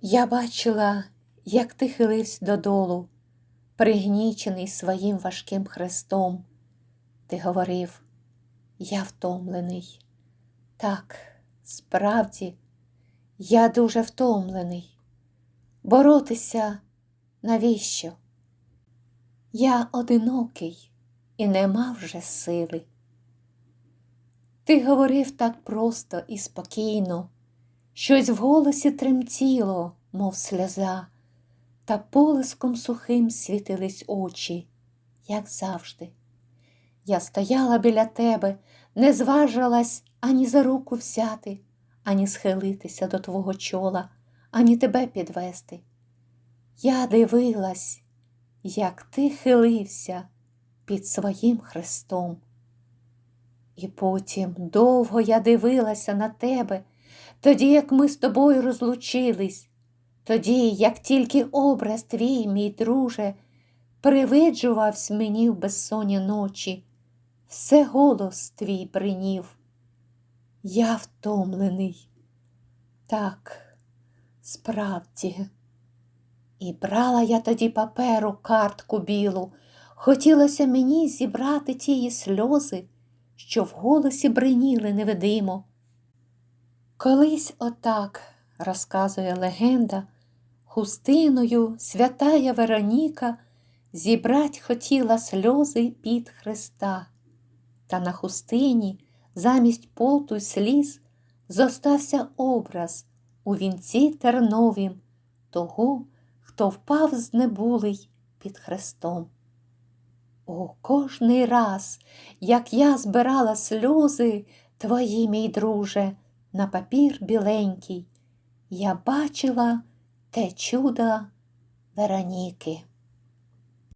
Я бачила, як ти хилився додолу, пригнічений своїм важким хрестом. Ти говорив, я втомлений. Так, справді, я дуже втомлений. Боротися навіщо? Я одинокий і не мав вже сили. Ти говорив так просто і спокійно, щось в голосі тремтіло, мов сльоза, та полиском сухим світились очі, як завжди. Я стояла біля тебе, не зважилась ані за руку взяти, ані схилитися до твого чола, ані тебе підвести. Я дивилась, як ти хилився під своїм хрестом. І потім довго я дивилася на тебе, тоді, як ми з тобою розлучились, тоді, як тільки образ твій, мій друже, привиджувався мені в безсонні ночі, все голос твій прийнів. Я втомлений. Так, справді. І брала я тоді паперу картку білу, хотілося мені зібрати тії сльози, що в голосі бриніли невидимо. Колись отак, розказує легенда, хустиною святая Вероніка зібрать хотіла сльози під Христа, та на хустині замість поту й сліз зостався образ у вінці терновім того, хто впав знебулий під хрестом. О, кожний раз, як я збирала сльози твої, мій друже, на папір біленький, я бачила те чудо Вероніки.